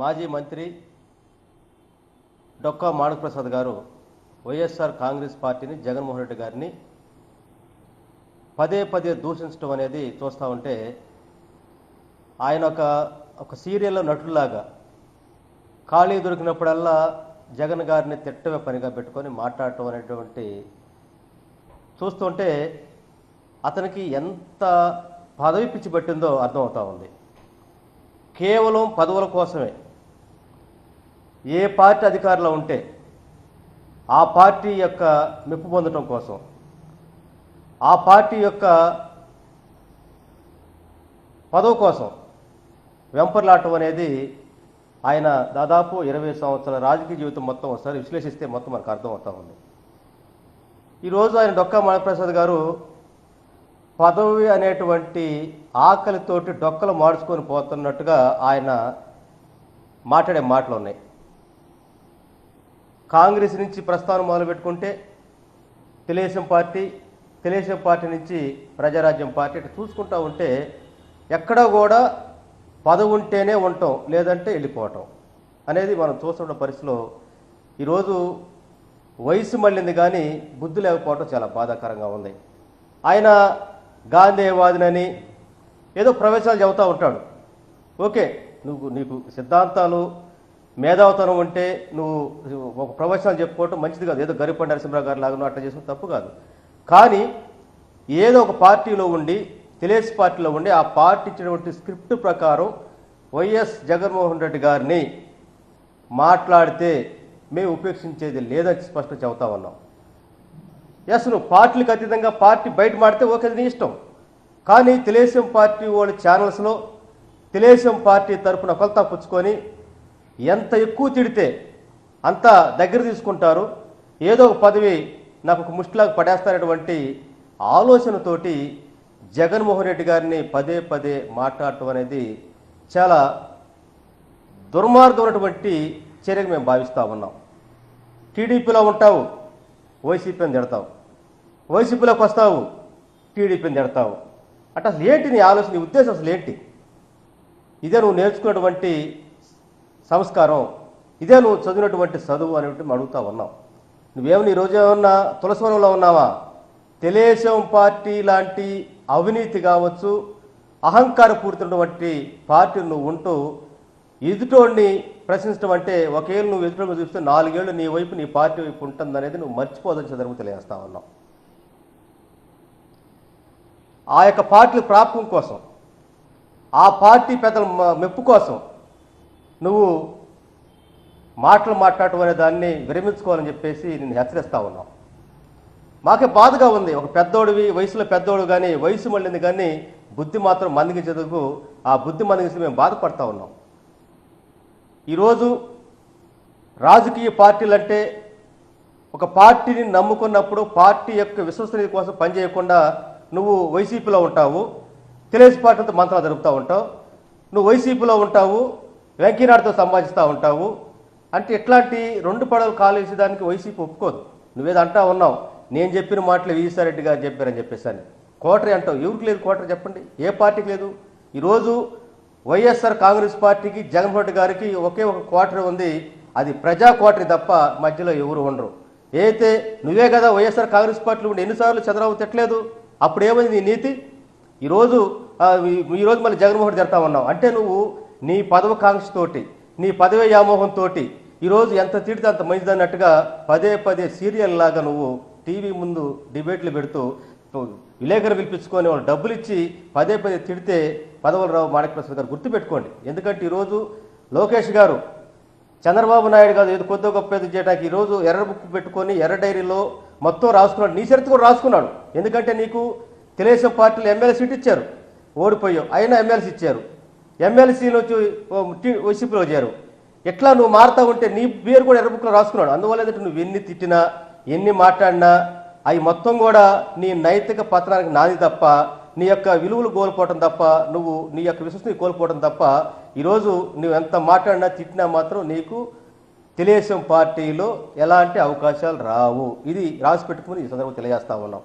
మాజీ మంత్రి డొక్కా మాణికప్రసాద్ గారు వైఎస్ఆర్ కాంగ్రెస్ పార్టీని జగన్మోహన్ రెడ్డి గారిని పదే పదే దూషించడం అనేది చూస్తూ ఉంటే ఆయన ఒక ఒక సీరియల్లో నటులాగా ఖాళీ దొరికినప్పుడల్లా జగన్ గారిని తిట్టమే పనిగా పెట్టుకొని మాట్లాడటం అనేటువంటి చూస్తుంటే అతనికి ఎంత పదవి పిచ్చి పట్టిందో అర్థమవుతా ఉంది. కేవలం పదవుల కోసమే ఏ పార్టీ అధికారంలో ఉంటే ఆ పార్టీ యొక్క మెప్పు పొందటం కోసం ఆ పార్టీ యొక్క పదవి కోసం వెంపర్లాటం అనేది ఆయన దాదాపు ఇరవై సంవత్సరాల రాజకీయ జీవితం మొత్తం ఒకసారి విశ్లేషిస్తే మొత్తం మనకు అర్థమవుతా ఉంది. ఈరోజు ఆయన డొక్కా మణిప్రసాద్ గారు పదవి అనేటువంటి ఆకలితోటి డొక్కలు మార్చుకొని పోతున్నట్టుగా ఆయన మాట్లాడే మాటలు ఉన్నాయి. కాంగ్రెస్ నుంచి ప్రస్థానం మొదలుపెట్టుకుంటే తెలుగుదేశం పార్టీ తెలుగుదేశం పార్టీ నుంచి ప్రజారాజ్యం పార్టీ ఇట్లా చూసుకుంటా ఉంటే ఎక్కడ కూడా పదవి ఉంటేనే ఉండటం లేదంటే వెళ్ళిపోవటం అనేది మనం చూస్తున్న పరిస్థితిలో ఈరోజు వయసు మళ్ళింది కానీ బుద్ధి లేకపోవటం చాలా బాధాకరంగా ఉంది. ఆయన గాంధేయవాదినని ఏదో ప్రవేశాలు చెబుతూ ఉంటాడు. ఓకే నువ్వు నీకు సిద్ధాంతాలు మేధావతనం ఉంటే నువ్వు ఒక ప్రవచనాలు చెప్పుకోవటం మంచిది కాదు. ఏదో గరిపడి నరసింహరావు గారు లాగా అట్లా చేసుకుని తప్పు కాదు. కానీ ఏదో ఒక పార్టీలో ఉండి తెలియస్ పార్టీలో ఉండి ఆ పార్టీ ఇచ్చినటువంటి స్క్రిప్ట్ ప్రకారం వైఎస్ జగన్మోహన్ రెడ్డి గారిని మాట్లాడితే మేము ఉపేక్షించేది లేదని స్పష్టం చెబుతా ఉన్నాం. ఎస్ నువ్వు పార్టీలకు అతీతంగా పార్టీ బయట మాడితే ఓకే నీ ఇష్టం. కానీ తెలుగుదేశం పార్టీ వాళ్ళ ఛానల్స్లో తెలుగుదేశం పార్టీ తరఫున కొలత పుచ్చుకొని ఎంత ఎక్కువ తిడితే అంత దగ్గర తీసుకుంటారు. ఏదో ఒక పదవి నాకు ఒక ముష్టిలాగా పడేస్తారనేటువంటి ఆలోచనతోటి జగన్మోహన్ రెడ్డి గారిని పదే పదే మాట్లాడటం అనేది చాలా దుర్మార్గమైనటువంటి చర్యగా మేము భావిస్తూ ఉన్నాం. టీడీపీలో ఉంటావు వైసీపీని తిడతావు. వైసీపీలోకి వస్తావు టీడీపీని తిడతావు. అంటే అసలు ఏంటి నీ ఆలోచన నీ ఉద్దేశం అసలు ఏంటి? ఇదే నువ్వు నేర్చుకున్నటువంటి సంస్కారం. ఇదే నువ్వు చదివినటువంటి చదువు అనేటువంటి అడుగుతా ఉన్నాం. నువ్వేమని ఈరోజు ఏమన్నా తులసివనంలో ఉన్నావా? తెలుగుదేశం పార్టీ లాంటి అవినీతి కావచ్చు అహంకారపూరితమైనటువంటి పార్టీ నువ్వు ఉంటూ ఎదుటోడిని ప్రశ్నించడం అంటే ఒకేళ్ళు నువ్వు ఎదుటోడిని చూస్తే నాలుగేళ్ళు నీ వైపు నీ పార్టీ వైపు ఉంటుంది అనేది నువ్వు మర్చిపోదని చదువు తెలియజేస్తా ఉన్నావు ఆ యొక్క పార్టీ ప్రాప్తం కోసం ఆ పార్టీ పెద్దల మ- మెప్పు కోసం నువ్వు మాటలు మాట్లాడటం అనే దాన్ని విరమించుకోవాలని చెప్పేసి నేను హెచ్చరిస్తా ఉన్నాం మాకే బాధగా ఉంది. ఒక పెద్దోడివి వయసులో పెద్దోడు కానీ వయసు మళ్ళింది కానీ బుద్ధి మాత్రం మందగించేందుకు ఆ బుద్ధి మందగించి మేము బాధపడతా ఉన్నాం. ఈరోజు రాజకీయ పార్టీలు అంటే ఒక పార్టీని నమ్ముకున్నప్పుడు పార్టీ యొక్క విశ్వసనీయత కోసం పనిచేయకుండా నువ్వు వైసీపీలో ఉంటావు తెలుగుదేశం పార్టీతో మంత్రాలు జరుపుతూ ఉంటావు. నువ్వు వైసీపీలో ఉంటావు వెంకయ్యనాయుడుతో సంభాషిస్తూ ఉంటావు. అంటే ఇట్లాంటి రెండు పడవలు కాలేసి దానికి వైసీపీ ఒప్పుకోదు. నువ్వేదో అంటా ఉన్నావు. నేను చెప్పిన మాటలు విజయసాయిరెడ్డి గారు చెప్పారని చెప్పేసాను కోటరీ అంటావు. ఎవరికి లేదు కోటరీ చెప్పండి. ఏ పార్టీకి లేదు. ఈరోజు వైఎస్ఆర్ కాంగ్రెస్ పార్టీకి జగన్మోహన్ రెడ్డి గారికి ఒకే ఒక క్వార్టర్ ఉంది. అది ప్రజా క్వార్టరీ తప్ప మధ్యలో ఎవరు ఉండరు. అయితే నువ్వే కదా వైఎస్ఆర్ కాంగ్రెస్ పార్టీలో ఉండి ఎన్నిసార్లు చంద్రబాబు తిట్టలేదు? అప్పుడు ఏమైంది నీ నీతి? ఈరోజు ఈ- ఈరోజు మళ్ళీ జగన్మోహన్ రెడ్డి జరుగుతా ఉన్నావు. అంటే నువ్వు నీ పదవకాంక్షతోటి నీ పదవి వ్యామోహంతో ఈరోజు ఎంత తిడితే అంత మంచిది అన్నట్టుగా పదే పదే సీరియల్ లాగా నువ్వు టీవీ ముందు డిబేట్లు పెడుతూ విలేకరు పిలిపించుకొని వాళ్ళు డబ్బులు ఇచ్చి పదే పదే తిడితే పదవులరావు మాణిక్యప్రసాద్ గారు గుర్తుపెట్టుకోండి. ఎందుకంటే ఈరోజు లోకేష్ గారు చంద్రబాబు నాయుడు గారు ఏదో కొద్దిగా గొప్ప ఏదో చేయడానికి ఈరోజు ఎర్ర బుక్ పెట్టుకొని ఎర్ర డైరీలో మొత్తం రాసుకున్నాడు. నీ చరిత్ర కూడా రాసుకున్నాడు. ఎందుకంటే నీకు తెలుగుదేశం పార్టీలు ఎమ్మెల్యే సీట్ ఇచ్చారు. ఓడిపోయావు. అయినా ఎమ్మెల్సీ ఇచ్చారు. ఎమ్మెల్సీలో నుంచి వైసీపీలో చేరు ఎట్లా నువ్వు మారుతా ఉంటే నీ పేరు కూడా ఎర్రబుక్లో రాసుకున్నాడు. అందువల్ల ఏంటంటే నువ్వు ఎన్ని తిట్టినా ఎన్ని మాట్లాడినా అవి మొత్తం కూడా నీ నైతిక పతనానికి నాది తప్ప నీ యొక్క విలువలు కోల్పోవటం తప్ప నువ్వు నీ యొక్క విశ్వసనీయ కోల్పోవటం తప్ప ఈరోజు నువ్వు ఎంత మాట్లాడినా తిట్టినా మాత్రం నీకు తెలుగుదేశం పార్టీలో ఎలాంటి అవకాశాలు రావు. ఇది రాసి పెట్టుకుని ఈ సందర్భంగా తెలియజేస్తా ఉన్నాం.